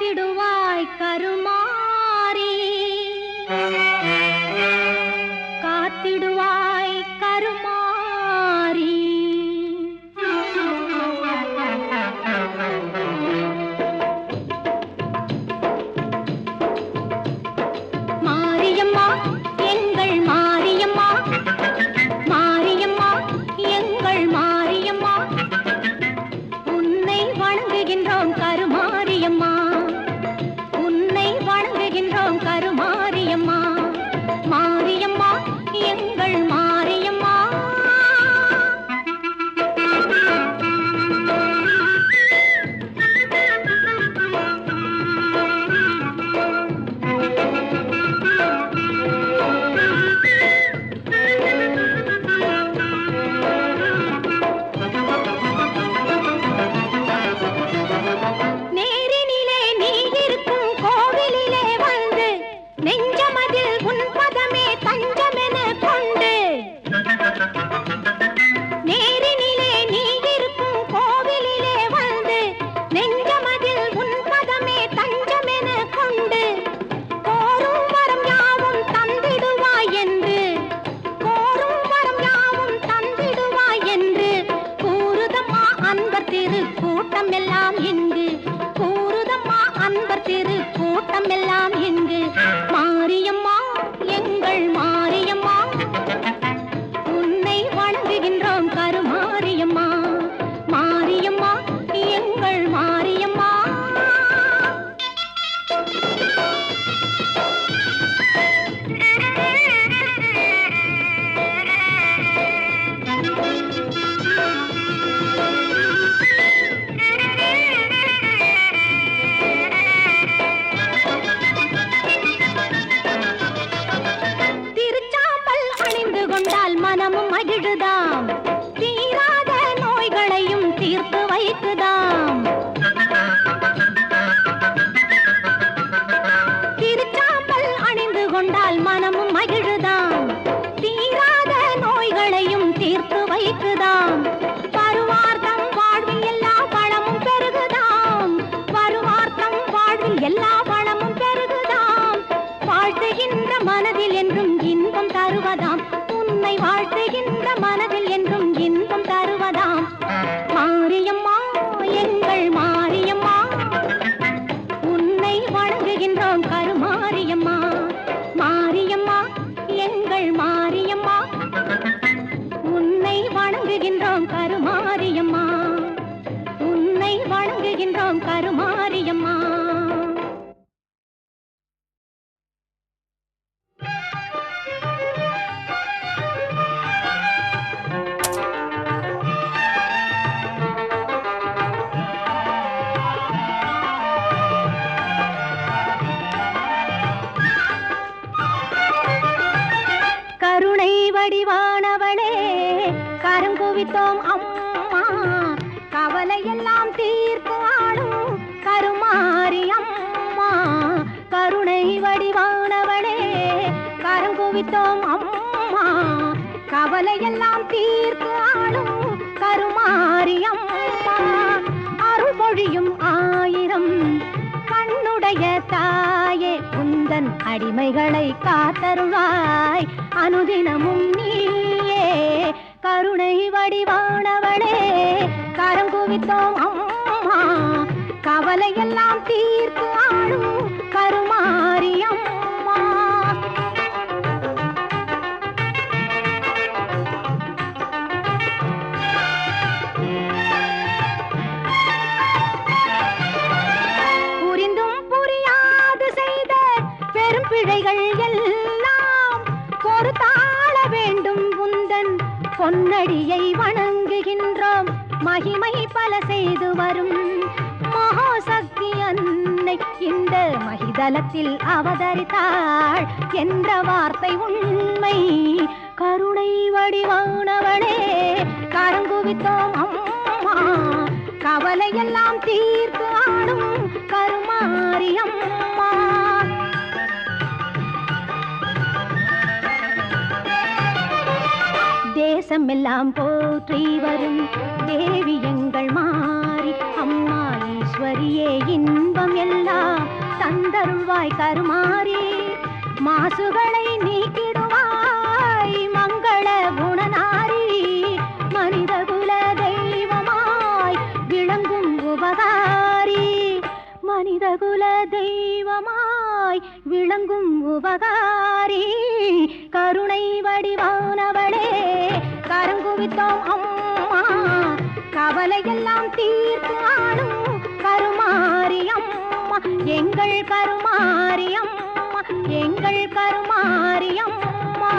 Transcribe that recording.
காத்திடுவாய் கருமா. நண்பர் திரு கூட்டம் எல்லாம் விட்டோம் அம்மா. கவலையெல்லாம் தீர்த்து ஆளும் கருமாரி அம்மா. அருள்மொழியும் ஆயிரம். கண்ணுடைய தாயே உந்தன் அடிமைகளை காத்தருள்வாய் அனுதினமும் நீயே கருணை வடிவானவளே. கரங்குவித்தோம் அம்மா. கவலையெல்லாம் தீர்த்து ஆளும் கருமாரியம் பிழைகள் எல்லாம் பொறுத்தாள வேண்டும் உந்தன் பொன்னடியை வணங்குகின்றோம். மகிமை பல செய்து வரும் மகாசக்தி அன்னை இந்த மகிதலத்தில் அவதரித்தாள். என்ற வார்த்தை உண்மை? கருணை வடிவானவளே கரங்குவித்தோம் அம்மா. கவலையெல்லாம் தீர்த்து ஆடும் கருமாரி அம்மா. தேசமெல்லாம் போற்றி வரும். தேவி எங்கள் மாறி அம்மா ஈஸ்வரியே இன்பம் எல்லாம் தந்தருள்வாய் கருமாறி. மாசுகளை நீக்கிடுவாய் மங்கள குணநாரி. மனிதகுல தெய்வமாய் விளங்கும் உபகாரி. மனிதகுல தெய்வமாய் விளங்கும் உபகாரி. கருணை வடிவானவளே. எல்லாரும் குவித்தோம் அம்மா. கவலையெல்லாம் தீர்த்து ஆளும் கருமாரி அம்மா. எங்கள் கருமாரி எங்கள் கருமாரி அம்மா.